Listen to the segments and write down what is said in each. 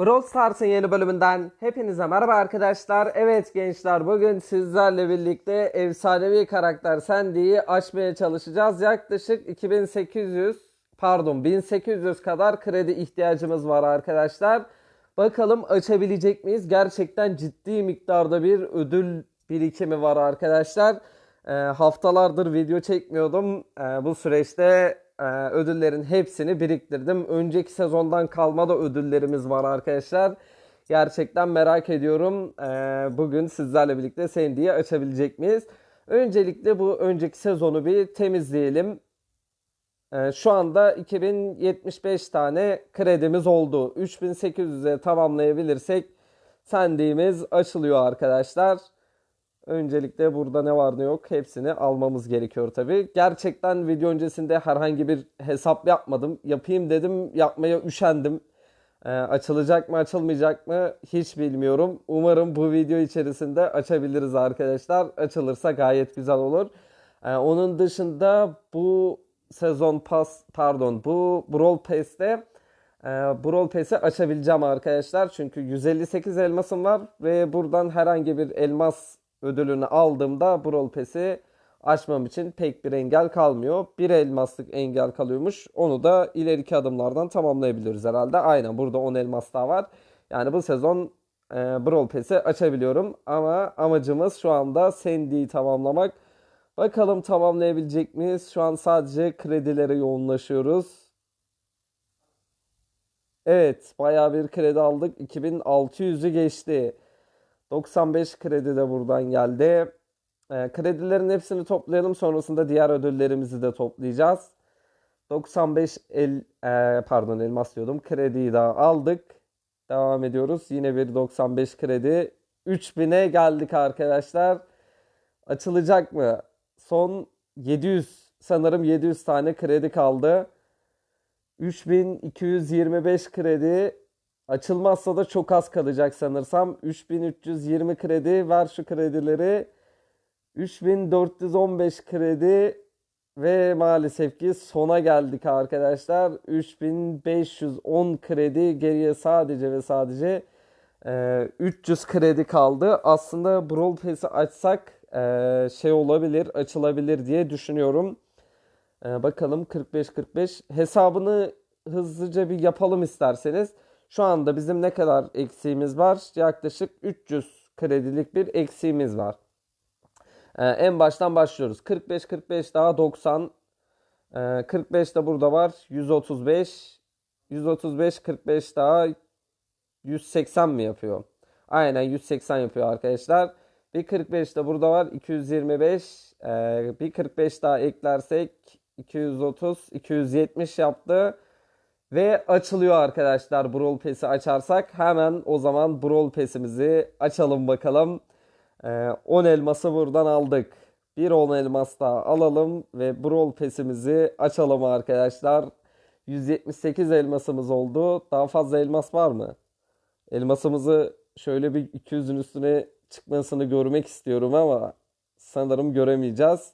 Brawl Stars'ın yeni bölümünden hepinize merhaba arkadaşlar. Evet gençler bugün sizlerle birlikte efsanevi karakter Sandy'yi açmaya çalışacağız. Yaklaşık 2800 pardon 1800 kadar kredi ihtiyacımız var arkadaşlar. Bakalım açabilecek miyiz? Gerçekten ciddi miktarda bir ödül birikimi var arkadaşlar. Ee, haftalardır video çekmiyordum. Ee, bu süreçte e, ödüllerin hepsini biriktirdim. Önceki sezondan kalma da ödüllerimiz var arkadaşlar. Gerçekten merak ediyorum. Ee, bugün sizlerle birlikte Sandy'yi açabilecek miyiz? Öncelikle bu önceki sezonu bir temizleyelim. Ee, şu anda 2075 tane kredimiz oldu. 3800'e tamamlayabilirsek Sandy'miz açılıyor arkadaşlar. Öncelikle burada ne var ne yok hepsini almamız gerekiyor tabi. Gerçekten video öncesinde herhangi bir hesap yapmadım. Yapayım dedim yapmaya üşendim. Ee, açılacak mı açılmayacak mı hiç bilmiyorum. Umarım bu video içerisinde açabiliriz arkadaşlar. Açılırsa gayet güzel olur. Ee, onun dışında bu sezon pas pardon bu Brawl Pass'te e, Brawl Pass'i açabileceğim arkadaşlar. Çünkü 158 elmasım var ve buradan herhangi bir elmas ödülünü aldığımda Brawl Pass'i açmam için pek bir engel kalmıyor. Bir elmaslık engel kalıyormuş. Onu da ileriki adımlardan tamamlayabiliriz herhalde. Aynen burada 10 elmas daha var. Yani bu sezon e, Brawl Pass'i açabiliyorum. Ama amacımız şu anda Sandy'yi tamamlamak. Bakalım tamamlayabilecek miyiz? Şu an sadece kredilere yoğunlaşıyoruz. Evet, bayağı bir kredi aldık. 2600'ü geçti. 95 kredi de buradan geldi. E, kredilerin hepsini toplayalım. Sonrasında diğer ödüllerimizi de toplayacağız. 95 el e, pardon elmas diyordum. Krediyi daha aldık. Devam ediyoruz. Yine bir 95 kredi. 3000'e geldik arkadaşlar. Açılacak mı? Son 700 sanırım 700 tane kredi kaldı. 3225 kredi açılmazsa da çok az kalacak sanırsam. 3320 kredi ver şu kredileri. 3415 kredi ve maalesef ki sona geldik arkadaşlar. 3510 kredi geriye sadece ve sadece e, 300 kredi kaldı. Aslında Brawl Pass'i açsak e, şey olabilir, açılabilir diye düşünüyorum. E, bakalım 45-45 hesabını hızlıca bir yapalım isterseniz. Şu anda bizim ne kadar eksiğimiz var? Yaklaşık 300 kredilik bir eksiğimiz var. Ee, en baştan başlıyoruz. 45 45 daha 90. Ee, 45 de burada var. 135. 135 45 daha 180 mi yapıyor? Aynen 180 yapıyor arkadaşlar. Bir 45 de burada var. 225. Ee, bir 45 daha eklersek 230 270 yaptı. Ve açılıyor arkadaşlar Brawl Pass'i açarsak. Hemen o zaman Brawl Pass'imizi açalım bakalım. Ee, 10 elması buradan aldık. Bir 10 elmas daha alalım ve Brawl Pass'imizi açalım arkadaşlar. 178 elmasımız oldu. Daha fazla elmas var mı? Elmasımızı şöyle bir 200'ün üstüne çıkmasını görmek istiyorum ama sanırım göremeyeceğiz.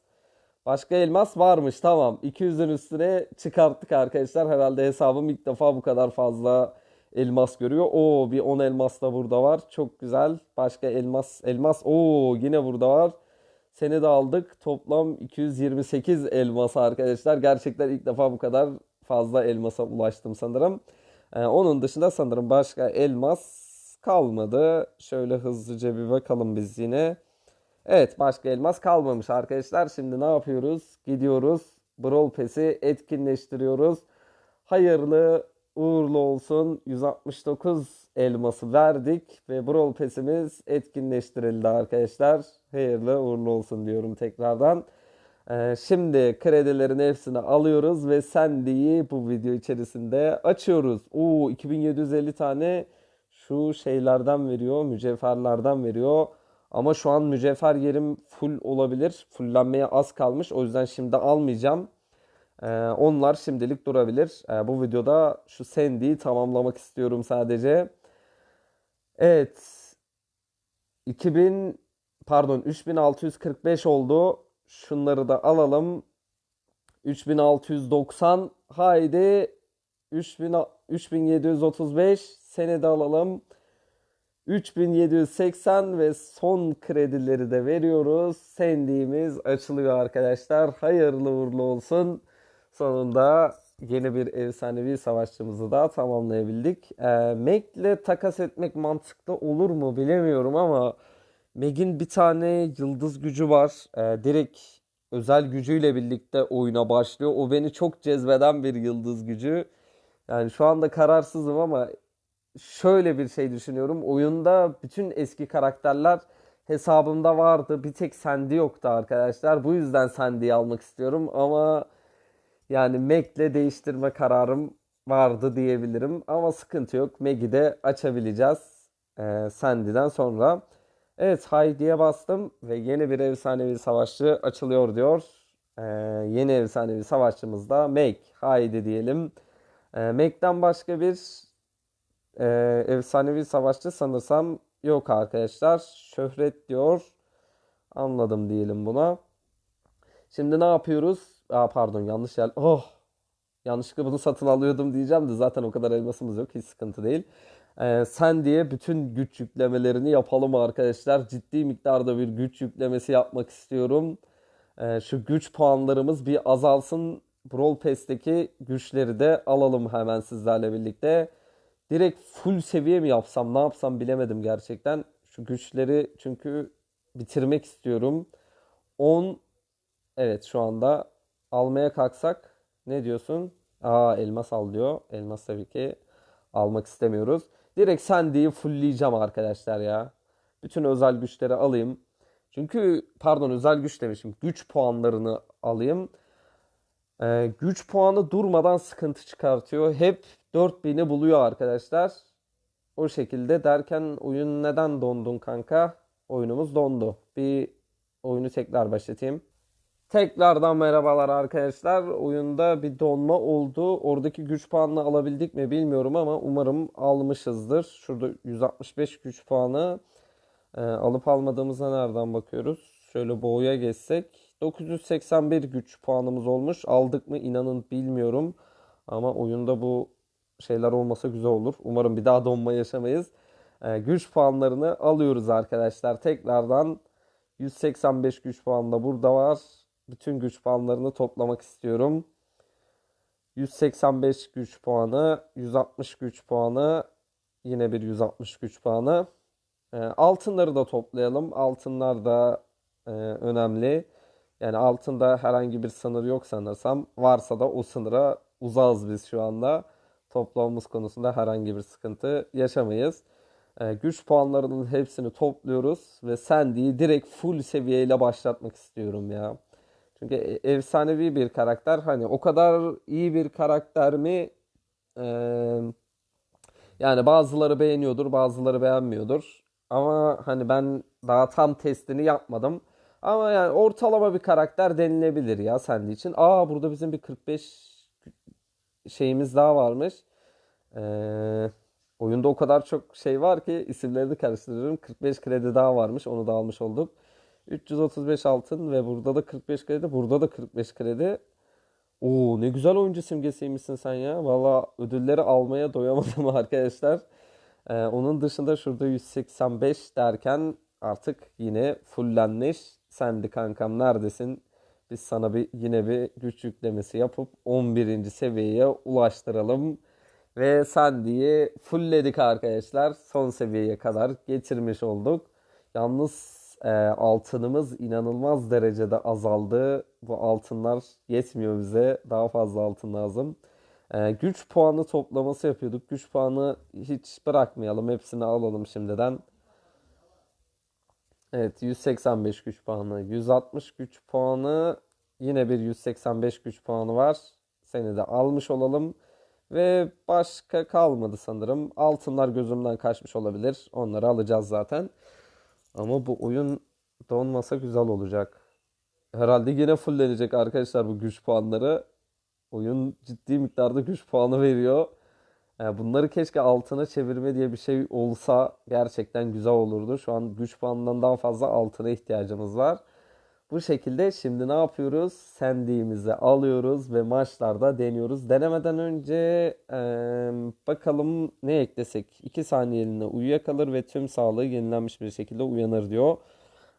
Başka elmas varmış tamam. 200'ün üstüne çıkarttık arkadaşlar. Herhalde hesabım ilk defa bu kadar fazla elmas görüyor. Oo bir 10 elmas da burada var. Çok güzel. Başka elmas elmas. Oo yine burada var. Seni de aldık. Toplam 228 elmas arkadaşlar. Gerçekten ilk defa bu kadar fazla elmasa ulaştım sanırım. Ee, onun dışında sanırım başka elmas kalmadı. Şöyle hızlıca bir bakalım biz yine. Evet başka elmas kalmamış arkadaşlar. Şimdi ne yapıyoruz? Gidiyoruz. Brawl Pass'i etkinleştiriyoruz. Hayırlı uğurlu olsun. 169 elması verdik ve Brawl Pass'imiz etkinleştirildi arkadaşlar. Hayırlı uğurlu olsun diyorum tekrardan. Ee, şimdi kredilerin hepsini alıyoruz ve Sandy'yi bu video içerisinde açıyoruz. Oo 2750 tane şu şeylerden veriyor, mücevherlerden veriyor. Ama şu an mücevher yerim full olabilir. Fullenmeye az kalmış. O yüzden şimdi almayacağım. Ee, onlar şimdilik durabilir. Ee, bu videoda şu Sandy'yi tamamlamak istiyorum sadece. Evet. 2000 pardon 3645 oldu. Şunları da alalım. 3690 haydi 3000 3735 Seni de alalım. 3780 ve son kredileri de veriyoruz. Sendiğimiz açılıyor arkadaşlar. Hayırlı uğurlu olsun. Sonunda yeni bir efsanevi savaşçımızı da tamamlayabildik. Ee, Meg'le takas etmek mantıklı olur mu bilemiyorum ama Meg'in bir tane yıldız gücü var. Ee, direkt özel gücüyle birlikte oyuna başlıyor. O beni çok cezbeden bir yıldız gücü. Yani şu anda kararsızım ama şöyle bir şey düşünüyorum. Oyunda bütün eski karakterler hesabımda vardı. Bir tek Sandy yoktu arkadaşlar. Bu yüzden Sandy'yi almak istiyorum ama yani Meg'le değiştirme kararım vardı diyebilirim. Ama sıkıntı yok. Meg'i de açabileceğiz. Ee, Sandy'den sonra. Evet Heidi'ye bastım ve yeni bir efsanevi savaşçı açılıyor diyor. Ee, yeni efsanevi savaşçımız da Meg. Heidi diyelim. Ee, Meg'den başka bir ee, efsanevi savaşçı sanırsam yok arkadaşlar. Şöhret diyor. Anladım diyelim buna. Şimdi ne yapıyoruz? Aa pardon yanlış yer. Oh. Yanlışlıkla bunu satın alıyordum diyeceğim de zaten o kadar elmasımız yok. Hiç sıkıntı değil. Ee, sen diye bütün güç yüklemelerini yapalım arkadaşlar. Ciddi miktarda bir güç yüklemesi yapmak istiyorum. Ee, şu güç puanlarımız bir azalsın. Brawl Pass'teki güçleri de alalım hemen sizlerle birlikte. Direkt full seviye mi yapsam ne yapsam bilemedim gerçekten. Şu güçleri çünkü bitirmek istiyorum. 10 evet şu anda almaya kalksak ne diyorsun? Aa elmas al diyor. Elmas tabii ki almak istemiyoruz. Direkt Sandy'yi fullleyeceğim arkadaşlar ya. Bütün özel güçleri alayım. Çünkü pardon özel güç demişim. Güç puanlarını alayım. Ee, güç puanı durmadan sıkıntı çıkartıyor. Hep 4000'i buluyor arkadaşlar. O şekilde derken oyun neden dondun kanka? Oyunumuz dondu. Bir oyunu tekrar başlatayım. Tekrardan merhabalar arkadaşlar. Oyunda bir donma oldu. Oradaki güç puanını alabildik mi bilmiyorum ama umarım almışızdır. Şurada 165 güç puanı e, alıp almadığımıza nereden bakıyoruz? Şöyle boğuya geçsek. 981 güç puanımız olmuş. Aldık mı inanın bilmiyorum. Ama oyunda bu şeyler olmasa güzel olur. Umarım bir daha donma yaşamayız. E, güç puanlarını alıyoruz arkadaşlar. Tekrardan 185 güç puanı da burada var. Bütün güç puanlarını toplamak istiyorum. 185 güç puanı, 160 güç puanı, yine bir 160 güç puanı. E, altınları da toplayalım. Altınlar da e, önemli. Yani altında herhangi bir sınır yok sanırsam. Varsa da o sınıra uzağız biz şu anda. Toplamamız konusunda herhangi bir sıkıntı yaşamayız. E, güç puanlarının hepsini topluyoruz ve Sandy'yi direkt full seviyeyle başlatmak istiyorum ya. Çünkü e- efsanevi bir karakter. Hani o kadar iyi bir karakter mi? Ee, yani bazıları beğeniyordur, bazıları beğenmiyordur. Ama hani ben daha tam testini yapmadım. Ama yani ortalama bir karakter denilebilir ya Sandy için. Aa burada bizim bir 45 şeyimiz daha varmış. Ee, oyunda o kadar çok şey var ki isimlerini karıştırıyorum. 45 kredi daha varmış. Onu da almış olduk. 335 altın ve burada da 45 kredi. Burada da 45 kredi. Oo ne güzel oyuncu simgesiymişsin sen ya. Valla ödülleri almaya doyamadım arkadaşlar. Ee, onun dışında şurada 185 derken artık yine fullenmiş. Sendi kankam neredesin? Biz sana bir yine bir güç yüklemesi yapıp 11. seviyeye ulaştıralım. Ve Sandy'yi fullledik arkadaşlar. Son seviyeye kadar getirmiş olduk. Yalnız e, altınımız inanılmaz derecede azaldı. Bu altınlar yetmiyor bize. Daha fazla altın lazım. E, güç puanı toplaması yapıyorduk. Güç puanı hiç bırakmayalım. Hepsini alalım şimdiden. Evet 185 güç puanı. 160 güç puanı. Yine bir 185 güç puanı var. Seni de almış olalım. Ve başka kalmadı sanırım. Altınlar gözümden kaçmış olabilir. Onları alacağız zaten. Ama bu oyun donmasa güzel olacak. Herhalde yine fulllenecek arkadaşlar bu güç puanları. Oyun ciddi miktarda güç puanı veriyor. Yani bunları keşke altına çevirme diye bir şey olsa gerçekten güzel olurdu. Şu an güç puanından daha fazla altına ihtiyacımız var. Bu şekilde şimdi ne yapıyoruz? Sandy'mizi alıyoruz ve maçlarda deniyoruz. Denemeden önce eee, bakalım ne eklesek. 2 saniyeliğine uyuyakalır ve tüm sağlığı yenilenmiş bir şekilde uyanır diyor.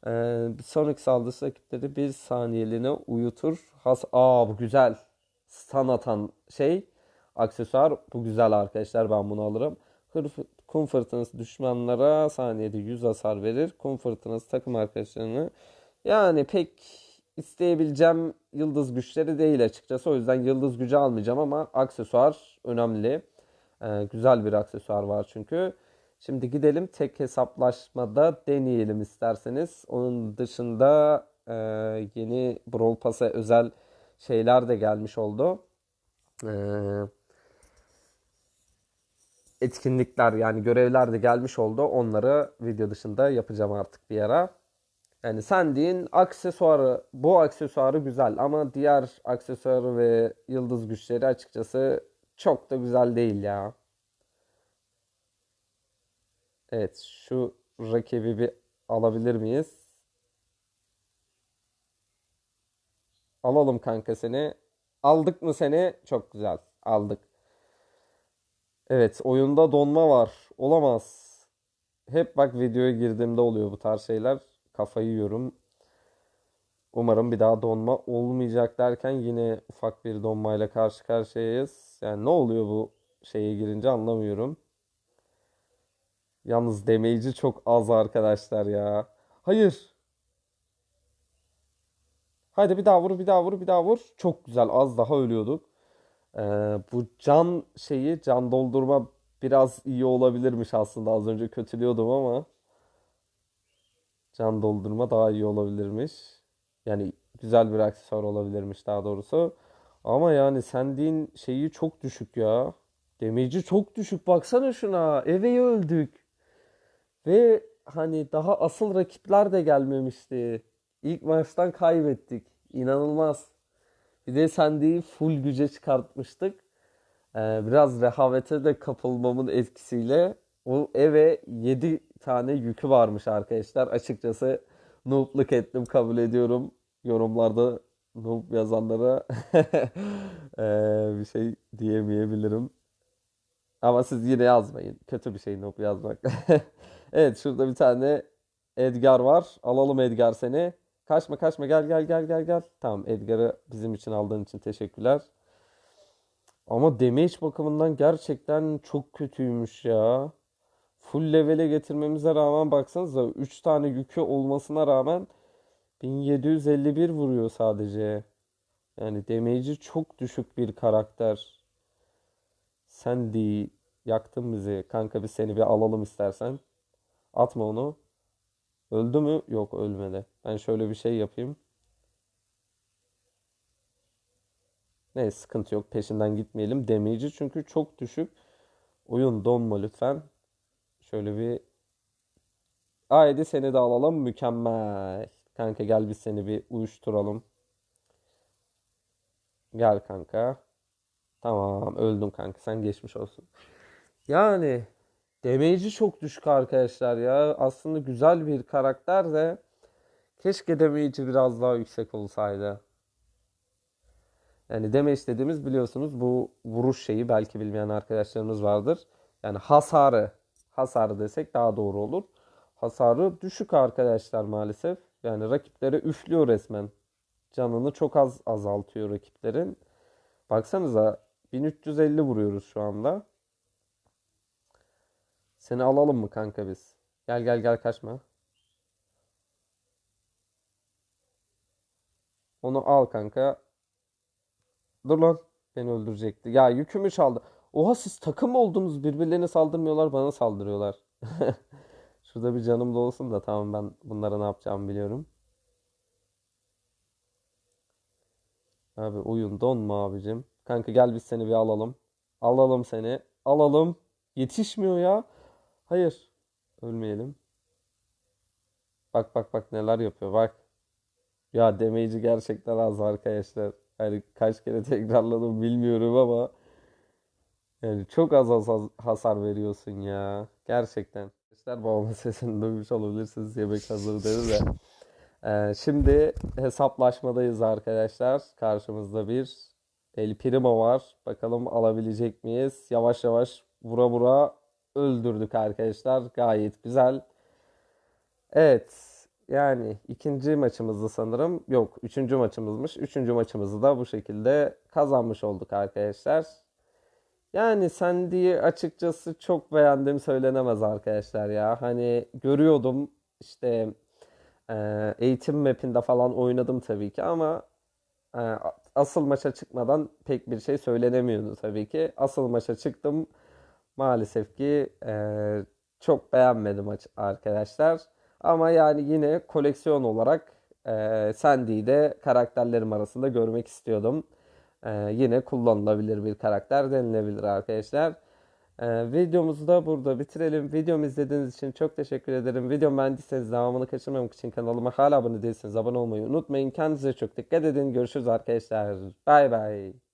Eee, bir sonraki saldırısı rakipleri bir saniyeliğine uyutur. Has Aa bu güzel. Stun atan şey aksesuar. Bu güzel arkadaşlar ben bunu alırım. Kum fırtınası düşmanlara saniyede 100 hasar verir. Kum fırtınası takım arkadaşlarını yani pek isteyebileceğim yıldız güçleri değil açıkçası. O yüzden yıldız gücü almayacağım ama aksesuar önemli. Ee, güzel bir aksesuar var çünkü. Şimdi gidelim tek hesaplaşmada deneyelim isterseniz. Onun dışında e, yeni Brawl Pass'a özel şeyler de gelmiş oldu. Ee, etkinlikler yani görevler de gelmiş oldu. Onları video dışında yapacağım artık bir ara. Yani Sandy'in aksesuarı, bu aksesuarı güzel ama diğer aksesuarı ve yıldız güçleri açıkçası çok da güzel değil ya. Evet, şu rakibi bir alabilir miyiz? Alalım kanka seni. Aldık mı seni? Çok güzel. Aldık. Evet, oyunda donma var. Olamaz. Hep bak videoya girdiğimde oluyor bu tarz şeyler. Kafayı yiyorum. Umarım bir daha donma olmayacak derken yine ufak bir donmayla karşı karşıyayız. Yani ne oluyor bu şeye girince anlamıyorum. Yalnız damage'i çok az arkadaşlar ya. Hayır. Haydi bir daha vur, bir daha vur, bir daha vur. Çok güzel. Az daha ölüyorduk. Ee, bu can şeyi, can doldurma biraz iyi olabilirmiş aslında. Az önce kötülüyordum ama can doldurma daha iyi olabilirmiş. Yani güzel bir aksesuar olabilirmiş daha doğrusu. Ama yani Sandy'nin şeyi çok düşük ya. Damage'i çok düşük. Baksana şuna. Eve'yi öldük. Ve hani daha asıl rakipler de gelmemişti. İlk maçtan kaybettik. İnanılmaz. Bir de Sandy'yi full güce çıkartmıştık. Ee, biraz rehavete de kapılmamın etkisiyle o eve 7 tane yükü varmış arkadaşlar. Açıkçası noobluk ettim kabul ediyorum. Yorumlarda noob yazanlara ee, bir şey diyemeyebilirim. Ama siz yine yazmayın. Kötü bir şey noob yazmak. Evet şurada bir tane Edgar var. Alalım Edgar seni. Kaçma kaçma gel gel gel gel gel. Tamam Edgar'ı bizim için aldığın için teşekkürler. Ama damage bakımından gerçekten çok kötüymüş ya. Full level'e getirmemize rağmen baksanıza 3 tane yükü olmasına rağmen 1751 vuruyor sadece. Yani damage'i çok düşük bir karakter. Sandy yaktın bizi. Kanka biz seni bir alalım istersen. Atma onu. Öldü mü? Yok ölmedi. Ben şöyle bir şey yapayım. Neyse sıkıntı yok. Peşinden gitmeyelim. Damage'i çünkü çok düşük. Oyun donma lütfen. Şöyle bir Haydi seni de alalım. Mükemmel. Kanka gel biz seni bir uyuşturalım. Gel kanka. Tamam öldüm kanka. Sen geçmiş olsun. Yani damage'i çok düşük arkadaşlar ya. Aslında güzel bir karakter de keşke damage'i biraz daha yüksek olsaydı. Yani damage dediğimiz biliyorsunuz bu vuruş şeyi belki bilmeyen arkadaşlarımız vardır. Yani hasarı, hasarı desek daha doğru olur. Hasarı düşük arkadaşlar maalesef. Yani rakiplere üflüyor resmen. Canını çok az azaltıyor rakiplerin. Baksanıza 1350 vuruyoruz şu anda. Seni alalım mı kanka biz? Gel gel gel kaçma. Onu al kanka. Dur lan. Beni öldürecekti. Ya yükümü çaldı. Oha siz takım oldunuz? Birbirlerine saldırmıyorlar, bana saldırıyorlar. Şurada bir canım da olsun da tamam ben bunlara ne yapacağımı biliyorum. Abi oyun donma abicim. Kanka gel biz seni bir alalım. Alalım seni. Alalım. Yetişmiyor ya. Hayır. Ölmeyelim. Bak bak bak neler yapıyor bak. Ya damage'i gerçekten az arkadaşlar. Yani kaç kere tekrarladım bilmiyorum ama yani çok az az hasar veriyorsun ya. Gerçekten. Arkadaşlar babamın sesini duymuş olabilirsiniz. Yemek hazır dedi de. Ee, şimdi hesaplaşmadayız arkadaşlar. Karşımızda bir El Primo var. Bakalım alabilecek miyiz? Yavaş yavaş vura vura öldürdük arkadaşlar. Gayet güzel. Evet. Yani ikinci maçımızdı sanırım. Yok, üçüncü maçımızmış. Üçüncü maçımızı da bu şekilde kazanmış olduk arkadaşlar. Yani Sandy'yi açıkçası çok beğendim söylenemez arkadaşlar ya. Hani görüyordum işte e, eğitim map'inde falan oynadım tabii ki ama e, asıl maça çıkmadan pek bir şey söylenemiyordu tabii ki. Asıl maça çıktım. Maalesef ki e, çok beğenmedim arkadaşlar. Ama yani yine koleksiyon olarak e, Sandy'yi de karakterlerim arasında görmek istiyordum. E, yine kullanılabilir bir karakter denilebilir arkadaşlar. E, videomuzu da burada bitirelim. Videomu izlediğiniz için çok teşekkür ederim. Videomu beğendiyseniz devamını kaçırmamak için kanalıma hala abone değilseniz abone olmayı unutmayın. Kendinize çok dikkat edin. Görüşürüz arkadaşlar. Bay bay.